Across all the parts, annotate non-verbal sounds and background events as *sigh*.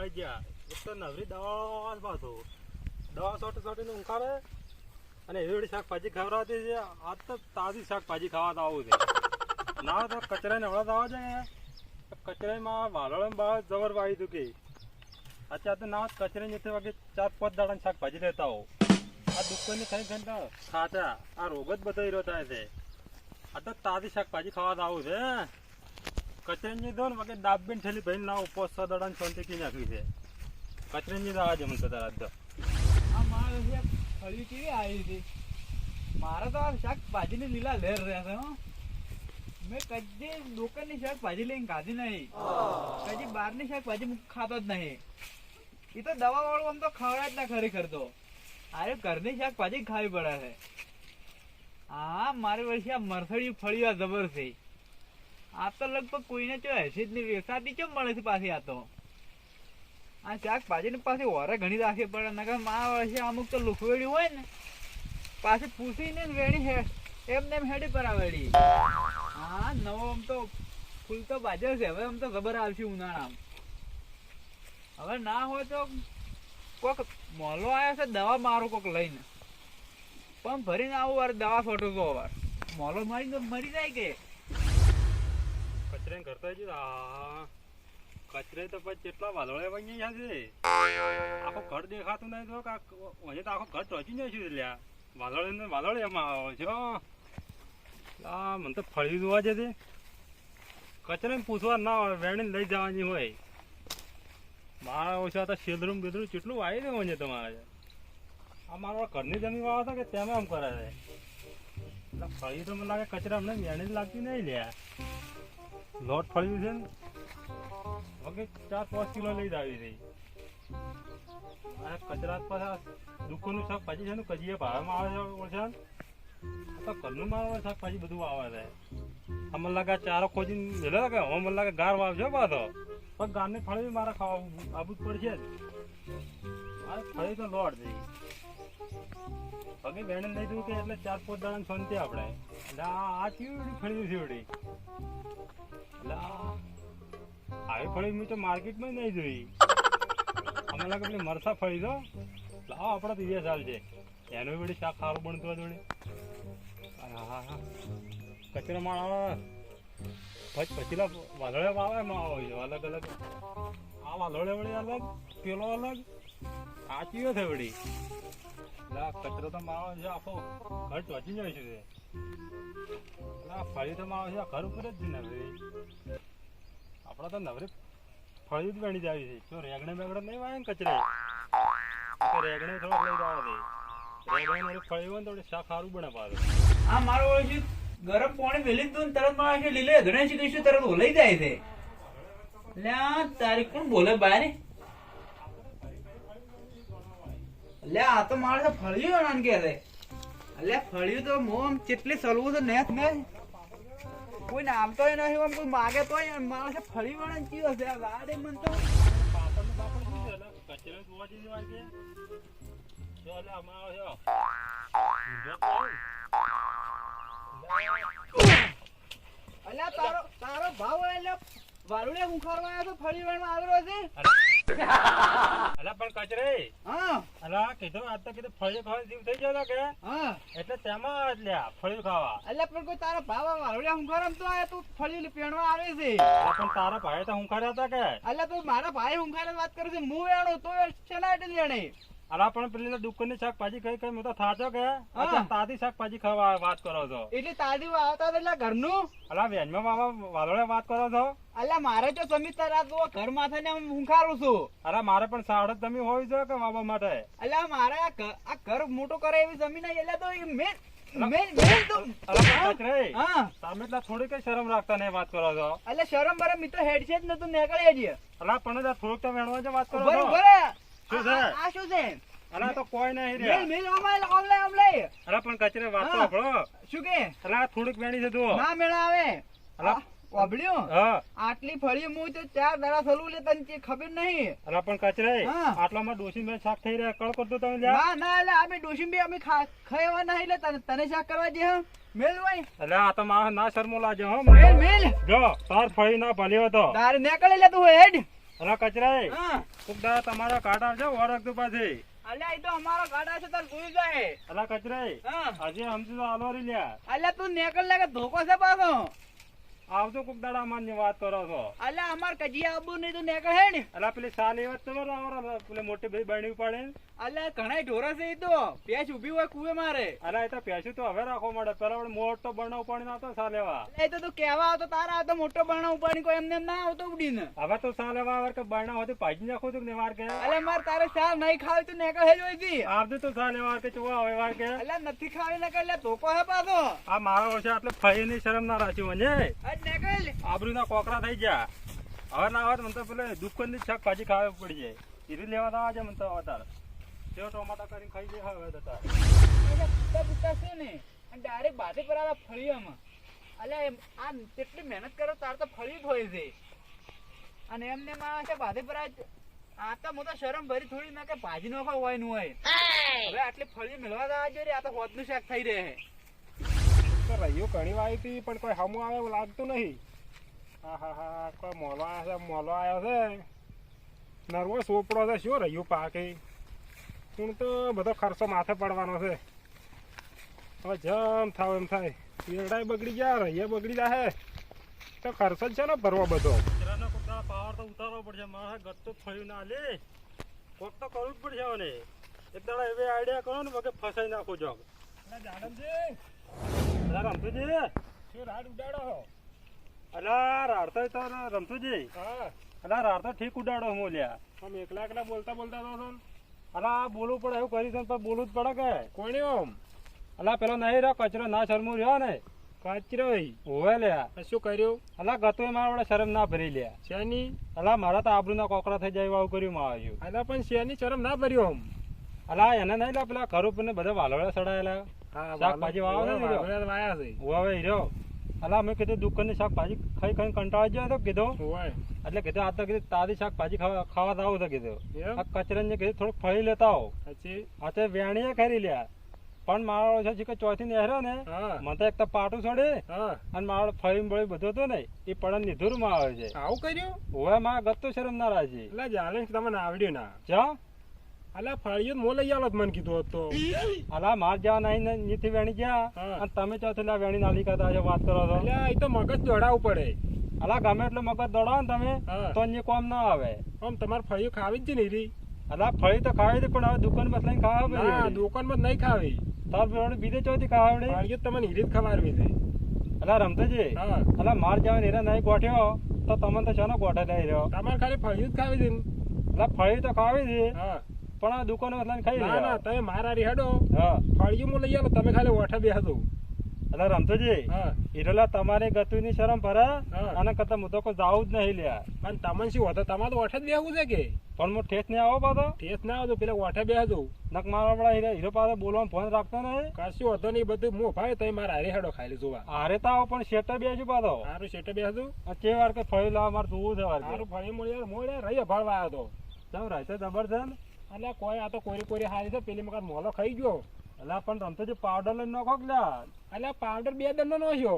વાળી ગયા. એક તો નવરી દવા પાછો. દવા સોટી સોટીને ઊંઘાડે અને એવી શાકભાજી ખવડાવતી છે. આજ તો તાજી શાકભાજી ખાવા આવું છે. ના, તો કચરાને હવડા તો છે કચરામાં વાલોળ બહાર જબર વાવી કે. અત્યારે તો ના કચરાની નથી વાગે ચાર પાંચ દાડાની શાકભાજી લેતા હો આ દુકાનની ખાઈ ખાઈને તો ખાતા. આ રોગ જ બધો હીરો થાય છે આ તો તાજી શાકભાજી ખાવા આવું છે કચરેની દો ને વગે દાબીને ઠેલી ભાઈ ના ઉપવાસ સો દાડાની શાંતિ કી નાખી છે. કચરેની દવા જ મને કદાચ તો આ મારે છે ફળી કેવી આવી હતી? મારે તો આ શાકભાજીની લીલા લહેર રહ્યા છે, હો. મેં કદી દુકાનની શાકભાજી લઈને ખાધી નહીં. કદી બહારની શાકભાજી ખાતો જ નહીં. એ તો દવા વાળું આમ તો ખવડાય જ ના ખરેખર તો. અરે ઘરની શાકભાજી ખાવી પડે છે. હા, મારી વર્ષે આ મરસડી ફળી આ જબર છે. આ તો લગભગ કોઈને ચો હશે જ નહીં, વેસાતી કેમ મળે છે પાછી આ તો? આ શાકભાજી પાછી પાછી ઓરે ઘણી રાખવી પડે નગર મા વર્ષે અમુક તો લુખવેડી હોય ને. પાછી પૂછીને વેણી હે એમને એમ હેડી પર આવેડી હા, નવો આમ તો ફૂલ તો બાજર છે, હવે આમ તો ખબર આવશે ઉનાળામાં. હવે ના હોય તો કોક મોલો આવ્યો છે, દવા મારો કોક લઈને. પણ ભરીને આવું વાર દવા છોટું તો વાર. મોલો મારી તો મરી જાય કે. કચરે કરતા જ કચરે તો પછી કેટલા વાદળે વળી ગયા છે. આખો ઘર દેખાતું નહીં તો વજે તો આખો ઘર ટોચી જાય છે લ્યા વાદળે ને વાદળે એમાં આવે છે આ મને તો ફળી જોવા જતી કચરે પૂછવા ના હોય વેણીને લઈ જવાની હોય. મારા ઓછા તો શેદરું બેદરૂમ કેટલું આવી રહ્યું છે તમારે. આ મારા ઘરની જમીન વાળા હતા કે તેમાં આમ કરે છે? એટલે ફળી તો મને લાગે કચરા અમને વેણી જ લાગતી નહીં લ્યા. લોટ ફળ્યું છે ને? વગે ચાર પાંચ કિલો લઈ જ આવી રહી અને કચરા પાસે દુકાનનું શાકભાજી છે ને, કજીએ ભાડામાં આવે છે ઓળખાણ તો ઘરનું મારે શાકભાજી બધું આવે છે. આ મને લાગે ચારો ખોજીને મેલે લાગે હવે મને લાગે ગાર વાવજો પાછો. પણ ગારની ફળી મારે ખાવા આવું જ પડશે જ ફળી તો લોટ જઈ પગે બેન લઈ દઉં કે એટલે ચાર પાંચ દાડા શાંતિ આપણે એટલે આ આ કેવી ફળ્યું છે એવડી એટલે આવી ફળી મેં તો માર્કેટમાં નહીં જોઈ. અમે લાગે પેલી મરસા ફળી દો લાવો આપણા તો એ સાલ છે એનું વળી શાક સારું બનતું જોડે હા હા હા. કચરા માળ આવે. પછી પછીલા વાદળે આવે એમાં આવે અલગ અલગ. આ વાદળે વળી અલગ, પેલો અલગ. ચીયો છે વળી. એટલે કચરો તો મારો છે આખો. ઘર ટોચી જાય છે લા ફળી તો મારો છે, ઘર ઉપર જ ને ભાઈ આપણા તો નવરી ફળી જ બની જાય છે. તો રેગણે બેગડે નહીં વાય કચરે, તો રેગણે થોડોક લઈ જાવ દે રેગણે મારી ફળી હોય તો શાક સારું બને પાછું. આ મારો ઓળખી ગરમ પાણી જ ને તરતમાં છે, લીલે શ્રી કૃષ્ણ તરત ઓલાઈ જાય છે. આ તારી કોણ બોલે બહાર એટલે આ તો મારે તો ફળિયું અણાન કે છે. એટલે ફળિયું તો મોમ ચેટલી સલવું છે નેત ને કોઈ નામતોય નહીં આમ કોઈ માગે તોય મારે છે ફળિયું અણાન ચીયો છે ગાડે મન તો તો. અલ્યા, તારો તારો ભાવ એટલે વારુડે હું ખરવા આવ્યો તો ફળિયું આવ્યો છે? *laughs* અલા પણ કચરે. હા. અલા કીધું આજ તો કીધું ફળીઓ ખાવા જીવ થઈ ગયો કે. હા. એટલે તેમાં જ લ્યા ફળીઓ ખાવા? એટલે પણ કોઈ તારા ભાવા વાળુડિયા હુંખારમ તો આયા તું ફળી પેણવા આવે છે. પણ તારા ભાઈ તો હુંખાર્યા હતા કે. એટલે તું મારા ભાઈ હુંખારે વાત કરે છે. હું વેણો તો શેના એટલે અલા પણ પેલી દુકાનની શાકભાજી કઈ કઈ હું થાચો કે. તાદી શાકભાજી ખાવા વાત કરો છો. એટલે તાદી આવતા એટલે ઘરનું? અલા વેજમાં બાબા વાલોડે વાત કરો છો. એટલે મારે તો સમિત તારા તો ઘર માથે ને હુંખારું છું. અરે મારે પણ સાડ જમી હોવી જોઈએ કે બાબા માટે? એટલે મારે આ ઘર મોટો કરે એવી જમીન એટલે તો મેં મેન મેન મેન તો અલા પણ કચરે હા. તમે એટલે થોડી શરમ રાખતા નહીં વાત કરો છો. એટલે શરમ મારે મિત્ર હેડ છે જ નતું નીકળી જ અલા પણ થોડુંક તો વેણવા છે વાત કરો ઉભરે શું છે? આ આ શું છે? અલા તો કોઈ નહીં મેલ મેલ આમ આમ આમ અલા પણ કચરે વાત તો હા. શું કે? અલા થોડીક વેણી છે તું ના મેળા આવે. અલા. વાબલ્યું આટલી ફળી હું તો ચાર દાડા સલું લે તને ખબર નહીં? અલા પણ કચરે. હા. આટલામાં ડોસી મેં શાક થઈ રહ્યા. કળ કરતો તમે ના ના એટલે અમે ડોસી બી અમે ખાવા ના એટલે તને તને શાક કરવા જે મેલ ભાઈ આ તો મારે ના શરમો લાગે હો. મેલ મેલ. જો તાર ફળી ના ભલ્યો તો. તારે નીકળી લે તું હેડ. અલા કચરાઈ હા. તમારા દાડા છે આવશે ઓળખતું પાછી. અલ્યા એ તો અમારો ગાડા છે તાર ગુઈ જાય. અલા કચરાય હા. હજી સમજી તો આલોરી લ્યા. અલ્યા તું નેકળ લાગે ધોકો છે પાછો? આવતો કોક દાડા અમારની વાત કરો છો. અલ્યા અમાર કજીયા આબુ નહીં તું નેકળ હે ને? અલા પેલી સાલી વાત તો આવરા પેલે મોટી ભાઈ બની પડે અલ્યા ઘણા ઢોરા છે તો. પેચ ઊભી હોય કુવે મારે. અરે તો પેસું તો હવે રાખવા મળે. પેલા વળી મોટો બરણો પાણી નાતો સા લેવા એ તો તું કેવા આવતો તારા આવતો મોટો બણા ઉપાડી કોઈ એમને ના આવતો ઉડીને. હવે તો સા લેવા આવે કે બરણા હોય તો ભાજી નાખો તું ને વાર કે. અલે માર તારે શાલ નહીં ખાવી તું નેકળ હે જોઈ દી આવતું તો સા લેવા કે ચુવા આવે વાર કે. અલે નથી ખાવી ને કે એટલે ધોકો હે પાછો. આ મારો વર્ષે આટલે ફઈની શરમ ના રાખ્યું મને નેકળ આબરૂ ના કોકરા થઈ ગયા. હવે ના આવે તો મને તો પેલે દુકાનની શાકભાજી ખાવી પડી જાય. ઈરી લેવા તો આજે મને તો અવતાર તેઓ ટોમાટા કરીને ખાઈ જાય હવે તો તાર. પૂછતા છે ને. અને ડાયરેક્ટ બાથી પર આલા ફળિયામાં અલ્યા એમ આ કેટલી મહેનત કરો તાર તો ફળિયું હોય છે. અને એમને માં છે બાથી પર આ તો હું શરમ ભરી થોડી ના કે ભાજી નોખો હોયનું હોય. હવે આટલી ફળિયું મેળવા તો આજે રે આ તો હોદનું શાક થઈ રહે. તો રહ્યો ઘણી વાર આવી હતી પણ કોઈ હમું આવે એવું લાગતું નહીં. હા હા હા કોઈ મોલો આવ્યો છે મોલો આવ્યો છે. નરવો સોપડો છે શું રહ્યું પાકે? હું તો બધો ખર્ચો માથે પડવાનો છે. હવે જમ થાવ એમ થાય. ઈરડાય બગડી ગયા રહીએ બગડી જાય તો ખર્ચો જ છે ને ભરવો બધો. પાવર તો ઉતારવો પડશે. મારે ગત્તો થયું ના લે. કોક તો કરવું જ પડશે મને એક દાડા એવી આઈડિયા કરો ને વગર ફસાઈ નાખો જોગ અલા રમતુજી. શું રાડ ઉડાડો છો? અલા રાડતો તો રમતુજી. હા. અલા રાડતો ઠીક ઉડાડો હું લ્યા આમ એકલા એકલા બોલતા બોલતા તો. અલા બોલવું પડે એવું કરી પણ બોલવું જ પડે કે. કોણે ઓમ અલા પેલો નહીં રહ્યો કચરો ના શરમું રહ્યો ને. કચરો હોવે લ્યા શું કર્યું? અલા ગતો મારા વડે શરમ ના ભરી લ્યા શેની? અલા મારા તો આબરૂના કોકરા થઈ જાય એવું કર્યું માં આવ્યું અલા પણ શેની શરમ ના ભર્યો આમ? અલા એને નહીં લા પેલા ખરું પણ બધા વાલોડા સડાયેલા. હા શાકભાજી વાવો ને વાયા છે. હોવે રહ્યો. અલા મેં કીધું દુકાનની શાકભાજી ખાઈ ખાઈ કંટાળી જાય તો કીધું. હોય એટલે કીધું આ તો કીધું તાજી શાકભાજી ખાવા ખાવા તો આવું કીધું આ કચરાને કીધું થોડુંક ફળી લેતા આવો. આ તો વેણીએ ખરી લ્યા. પણ મારો છે કે ચોથી નેહરો ને હા. મને તો એક તો પાટું છોડે હા. અને મારો ફળી બળી બધું હતું ને એ પડન નિધુરમાં આવે છે. આવું કર્યું? હવે મારા ગત્તુ શરમ ના રાજી. એટલે જાણે તમને આવડ્યું ના. જા. અલા ફળિયું મો લઈ આલો મને કીધું હોત. અલા માર જવા નહીં નીથી વેણી ગયા અને તમે ચોથી લા વેણી નાલી કરતા છો વાત કરો છો. એ તો મગજ દોડાવવું પડે. અલા ગમે એટલું મગજ દોડાવો ને તમે તો અહીંયા કોમ ના આવે. આમ તમારે ફળિયું ખાવી જ નહીં રી અલા ફળી તો ખાવી હતી પણ હવે દુકાન બસલાઈને ખાવા ના પડી દુકાનમાં નહીં ખાવી. તાર પેલો બીજે ચોથી ખાવાડે ફળિયું તમને હીરી ખવાડવી હતી અલા રમતજી. છે અલા માર જવા હીરા નહીં ગોઠ્યો તો તમને તો શાનો ગોઠે નહીં રહ્યો? તમારે ખાલી ફળિયું જ ખાવી દે અલા ફળી તો ખાવી હતી હા. પણ આ દુકાન બસલાઈને ખાઈ ના ના તમે મારા હેડો હા. ફળિયું હું લઈ આવો તમે ખાલી ઓઠે બેસજો અલા રમતોજી હા. હીરોલા તમારી ગતુની શરમ ભરે અને કરતા મુ તો કોઈ જાવું જ નહીં લ્યા. પણ તમને શું હતો તમારે તો ઓઠે જ બેસવું છે કે? પણ હું ઠેસ નહીં આવો પાછો. ઠેસ ના આવતો પેલા ઓઠે બેસજો નક મારા વાળા હીરો હીરો પાસે બોલવાનો ફોન રાખતો નહીં. કશું હતો નહીં બધું હું ભાઈ તમે મારા હારે હેડો ખાલી જોવા આરે તો આવો પણ શેટર બેસી પાછો. હારું શેઠે બેસજો આ કે વાર કે ફળી લાવવા મારે જોવું છે વાર ફળી મળી મોડે રહી ભાળવા આવ્યો તો. ચાલ રાતે જબર છે ને. એટલે કોઈ આ તો કોરી કોરી હારી છે પેલી મકાન મોલો ખાઈ ગયો. એટલે પણ રમતોજી પાવડર લઈને નાખો કે લ્યા? એટલે પાવડર બે દંડો નો છે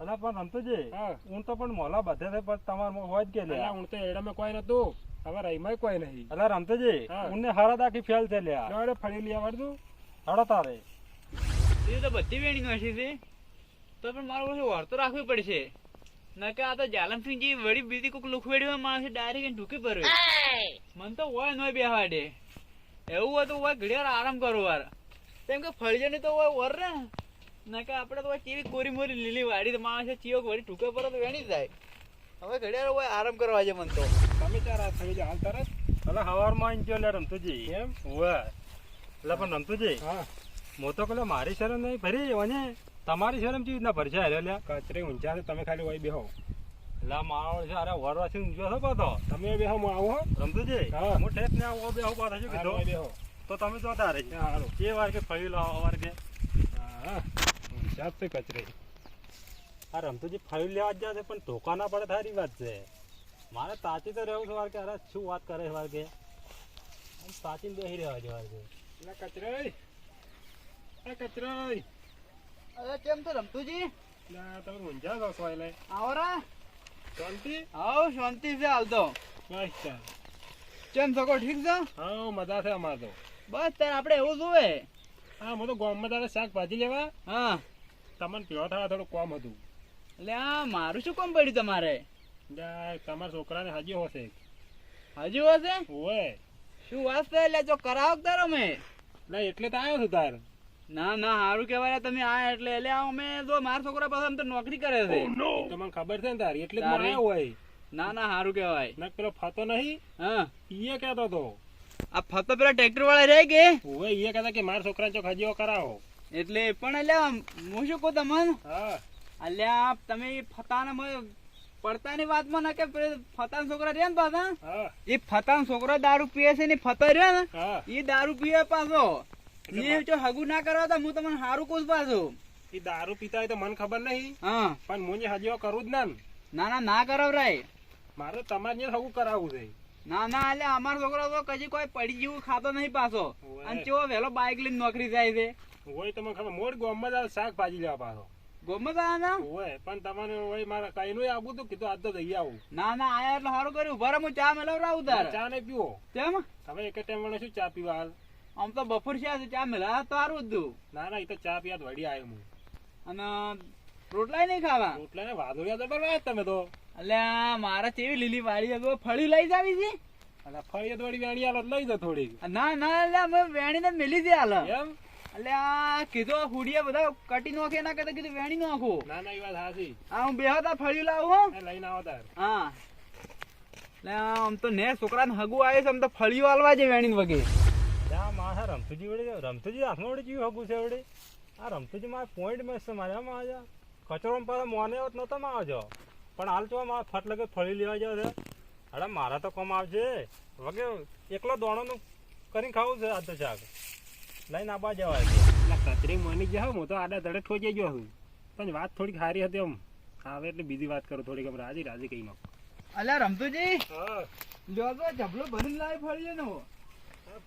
અલા પણ રમતોજી હા. હું તો પણ મોલા બધે છે પણ તમારે હોય જ કે લે હું તો એડામાં કોઈ નતું. હવે રહીમાં કોઈ નહીં. એટલે રમતોજી હા. ઉનને હારા દાખી ફેલ છે લ્યા. ફરી ફળી લઈ આવડતું હડો તારે. એ તો બધી વેણી હશે છે તો પણ મારું બધું વાર તો રાખવી પડશે. નકે આ તો જાલમસિંહ જી વળી બીજી કોઈક લુખવેડી હોય માણસ ડાયરેક્ટ ઢૂકી પર મન તો હોય નોય બેહાડે. એવું હોય તો હોય ઘડી આરામ કરો વાર. તેમ કે ફળજો ને તો હોય વર ને. નકે આપણે તો કેવી કોરી મોરી લીલી વાડી તો માણસે ચિયો વળી ઢૂકે પર તો વેણી જાય. હવે ઘડિયાળ હોય આરામ કરવા છે મન તો. તમે તારા થઈ જાય હાલ તરત અલા હવારમાં આઈને ગયો લે રમતુજી. એમ? હોય એટલે પણ રમતુજી હા. મોતો તો પેલા મારી શરમ નહીં ફરી અને તમારી શરમ ચીજ ના ભરશે હારે લ્યા. કચરે ઊંચા છે તમે ખાલી હોય બેહો. એટલે મારો છે અરે વરવા છે ઊંચો છો પાછો. તમે બેહો હું આવું હો. રમતુજી હા. ઠેક ને આવો બેહો પાછો છું કીધો? બેહો. તો તમે તો તારે જ. હા એ વાર કે ફળી લાવો વાર કે. હા ઊંચા છે કચરે. આ રમતુજી ફળી લેવા જ જશે પણ ધોકા ના પડે તારી વાત છે. મારે તાચી તો રહેવું છે વાર કે. અરે શું વાત કરે છે વાર કે? તાચીને બેસી રહેવા છે વાર કે. એટલે કચરે. કચરે. અરે કેમ તો રમતુજી? ના તમે ઊંચા છો સોય લે આવરા શાંતિ? આવો શાંતિ છે હાલ તો. બસ કેમ સકો ઠીક છે? હા મજા છે અમાર તો. બસ તાર આપણે એવું જોવે હા હું તો ગામમાં તારે શાકભાજી લેવા. હા. તમને પીવા થવા થોડું કોમ હતું. એટલે આ મારું શું કોમ પડ્યું તમારે? તમારા છોકરાને હાજી હશે હાજી હશે? ઓય શું વાત છે એટલે જો કરાવો તારો મેં ના એટલે તો આવ્યો છું તાર. ના ના સારું કેવાય તમે આ એટલે એટલે અમે જો મારા છોકરા પાસે આમ તો નોકરી કરે છે. તમને ખબર છે ને તારી એટલે આવ્યો હોય. ના ના સારું કેવાય ના પેલો ફતો નહીં હા. ઈએ કહેતો તો આ ફતો પેલા ટ્રેક્ટર વાળા રહે કે? ઓય ઈએ કહેતા કે મારા છોકરા ચોક હજીઓ કરાવો. એટલે પણ એટલે હું શું કહું તમને? હા. અલ્યા તમે ફતાને મ- પડતાની વાતમાં ના કે ફતાન છોકરા રહ્યા ને પાછા? એ ફતાન છોકરો દારૂ પીએ છે ને ફતો રહ્યા ને એ દારૂ પીએ પાછો. એ જો હગું ના કરવા તો હું તમને સારું કહું પાછું. એ દારૂ પીતા હોય તો મને ખબર નહીં. હા. પણ હું હજીઓ કરું જ ના ના. ના ના કરાવરાય મારે તમારે હગું કરાવવું છે. ના ના એટલે અમારો છોકરો તો કજી કોઈ પડી જેવું ખાતો નહીં પાછો. અને કેવો વહેલો બાઇક લઈને નોકરી જાય છે. હોય તમને ખબર ગામમાં જ શાકભાજી લેવા પાછો. ગમત આવે ના? હોય પણ તમને હોય મારે કઈ આવું તું કીધું આજ તો જઈ આવું. ના ના આયા એટલે સારું કર્યું. ઊભા રહો, હું ચા મેળવરાવું તાર. ચા નહીં પીવો. કેમ? તમે એક ટાઈમ મને શું ચા પીવા હાલ? આમ તો બપોર છે ચા મેલા તો સારું જ હતું ના ના એ તો ચા પિયા વળી આવ્યો હું. અને રોટલા નહીં ખાવા? રોટલા ને વાદળિયા વાત તમે તો. એટલે મારા ચેવી લીલી વાળી હતો ફળી લઈ જાવી છે? અને ફળી થોડી વેણી આલો લઈ જાઓ થોડી ના ના એટલે અમે વેણીને મેલી દે આલો એમ? અલ્યા આ કીધું હુડિયા બધા કટી નોખે ના કરતા કીધું વેણી નોખો. ના ના એ વાત હાસી આ હું બેહો તાર ફળિયું લાવું હો. લઈને આવો તાર. હા. એટલે આમ તો ને છોકરાને હગું આવે છે આમ તો ફળિયું આલવા છે વેણી વગે. રમતુજી વડે રમતુજી હાથમાં વડે જીવ હગું છે વડે આ રમતુજી મારે પોઈન્ટ મેચ છે મારે આમાં આજે કચરો પાછો મોને હોત નતો માં આવજો પણ હાલ તો મારે ફટ લગે ફળી લેવા જાવ છે. અરે મારા તો કમ આવશે. વગે એકલો દોણોનું કરીને ખાવું છે આ તો શાક. લઈને આબા જવાય. છે એટલે કચરી મની જાવ હું તો આડા ધડે ઠોજાઈ ગયો હું પણ વાત થોડીક સારી હતી એમ આવે એટલે બીજી વાત કરું થોડીક રાજી રાજી કહી નાખો અલ્યા રમતુજી હા. જો જબલો ભરીને લાવી ફળીએ ને આ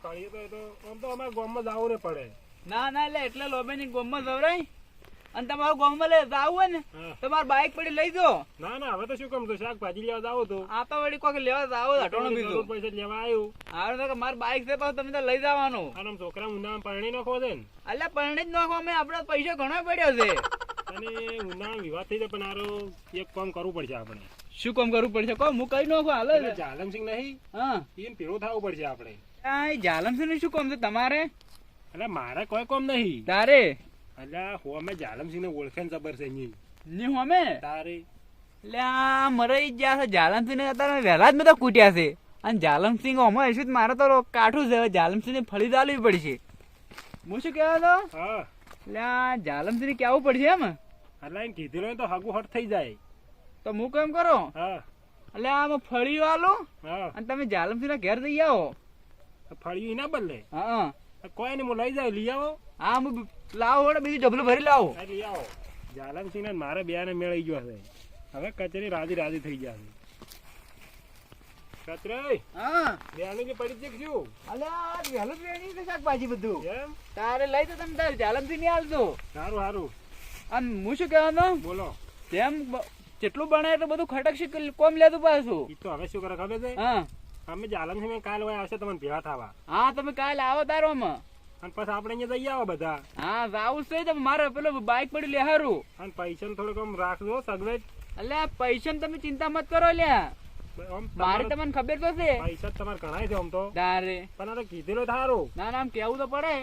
ફળીએ તો આમ તો અમારે ગામમાં જવું ને પડે. ના ના એટલે એટલે લોબેની ગોમમાં જવરાય. અને તમારું ગોમમાં લે જાવું હોય ને તમારે બાઇક પડી લઈ જો ના ના હવે તો શું કામ તો શાકભાજી લેવા જાવ તો. આ તો વળી કોઈક લેવા જાવ હટોણું પૈસા લેવા આવ્યું હારું તો કે બાઇક છે પાછું તમે તો લઈ જવાનું. અને છોકરા ઉનાળા પરણી નાખો છે ને. અલ્યા પરણી જ નાખો અમે આપણે પૈસા ઘણો પડ્યો છે. અને ઉના વિવાદ થઈ જાય પણ આરો એક કામ કરવું પડશે આપણે. શું કામ કરવું પડશે? કહો હું કઈ નાખો હાલ. એટલે નહીં હા. એને થવું પડશે આપણે. આ જાલમસિંહનું શું કામ છે તમારે? એટલે મારે કોઈ કામ નહીં. તારે? એટલે હું અમે જાલમસિંહ ને ઓળખે જબર છે ની હોમે તારે. એટલે આ મરાઈ ગયા છે જાલમસિંહ ને અત્યારે વહેલા જ બધા કૂટ્યા છે. અને જાલમસિંહ ઓમાં હશે તો મારે તો કાઠું છે હવે જાલમસિંહ ને ફળી દાલવી પડશે. હું શું કહેવા તો હા. એટલે આ જાલમસિંહ ને કહેવું પડશે એમ? એટલે એને કીધેલું તો હાગુ હટ થઈ જાય. તો હું કેમ કરો? હા. એટલે આમાં ફળી વાલો હા. અને તમે જાલમસિંહ ના ઘેર જઈ આવો. ફળિયું ના બદલે? હા. કોઈ નહીં હું લઈ જાવ લઈ આવો. હા હું લાવો વડે બીજું ડબલું ભરી લાવો. લઈ આવો. જાલમસિંહ ને મારે બે ને મેળાઈ ગયો છે. હવે કચેરી રાજી રાજી થઈ ગયા છે. કચરે! હા. બેની જે પડી છે કે શું વહેલું જ છે શાકભાજી બધું. એમ તારે લઈ તો તમે તારે જાલમસિંહ નહીં હાલતો સારું સારું. આમ હું શું કહેવાનો? બોલો. તેમ જેટલું બને એટલું બધું ખટક કોમ લેતું પાછું. તો હવે શું કરે ખબર છે? હા. અમે જાલમસિંહ કાલ હોય આવશે તમને ભેળા થવા. હા તમે કાલ આવો તારોમાં અને પછી આપણે અહીંયા જઈ આવો બધા. હા જાવું છે તો મારે પેલો બાઇક પડી લે હારું. અને પૈસા થોડુંક આમ રાખજો સગવે એટલે પૈસા તમે ચિંતા મત કરો લ્યા. મારે તમને ખબર તો છે. પૈસા તમારે ઘણા છે આમ તો. તારે. પણ આ કીધેલો થારું ના ના કેવું તો પડે.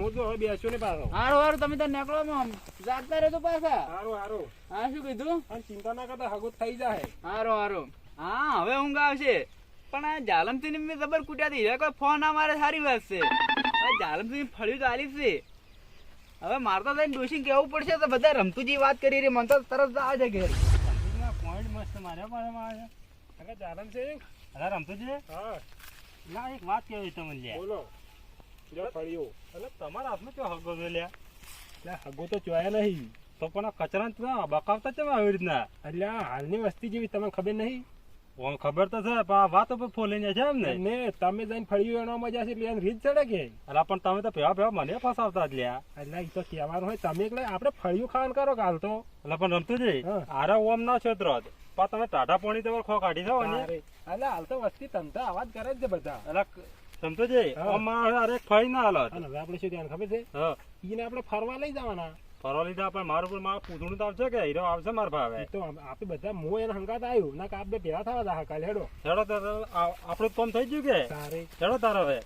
હું તો બેસ્યો ને પાછો. હારું હારું તમે તો નીકળો આમ. જાગતા રહેજો પાછા. સારું સારું હા શું કીધું? ચિંતા ના કરતા હગુત થઈ જાય. હારો હારો. હા હવે ઊંઘ આવશે. પણ આ જાલમસિંહ મેં જબર કૂટ્યા હતી કોઈ ફોન ના મારે સારી વાત છે. આ જાલમસિંહ ફળ્યું તો આલી છે. હવે મારે તો થઈને ડોશી કેવું પડશે તો બધા રમતુજી વાત કરી રહી મને તો તરત આ છે ઘેર. પોઈન્ટ મસ્ત મારે મારે મારે હવે જાલમસિંહ અરે રમતુજી. હા. ના એક વાત કહેવી તમને લે બોલો. જો ફળ્યું. એટલે તમારા હાથમાં કેવો હગો છે લ્યા? એટલે હગું તો ચોયા નહીં. તો પણ આ કચરા બકાવતા છે આવી રીતના? એટલે આ હાલની વસ્તી જેવી તમને ખબર નહીં? ઓમ ખબર તો છે પણ આ વાત ઉપર ફોલી જાય છે એમ ને ને તમે જઈને ફળ્યું એનો મજા છે એટલે રીત ચડે કે? અલા પણ તમે તો ભેવા ભેવા મને ફસાવતા જ લ્યા. એટલે એ તો કહેવાનું હોય તમે એટલે આપણે ફળિયું ખાવાનું કરો કાલ તો? એટલે પણ રમતુજી. આરે ઓમ ના છો ત્રોજ પા તમે ટાટા પોણી તમારે ખો કાઢી દો ને. એટલે હાલ તો વસ્તી તમતા અવાજ કરે જ છે બધા. એટલે સમજો છે હા. માણસ અરે ફઈ ના હાલત હવે આપણે શું ધ્યાન ખબર છે? હા. ઈને આપણે ફરવા લઈ જવાના. ફરવા લીધા પણ મારું પણ મારું પૂતળું તો આવશે કે? હીરો આવશે મારા ભાવે. તો આપણે બધા મો એને હંગાત આવ્યું ના કે આપ બે ભેગા થવા દા કાલે હેડો. હેડો તારે આપણું કોમ થઈ ગયું કે? તારે. હેડો તારો હવે.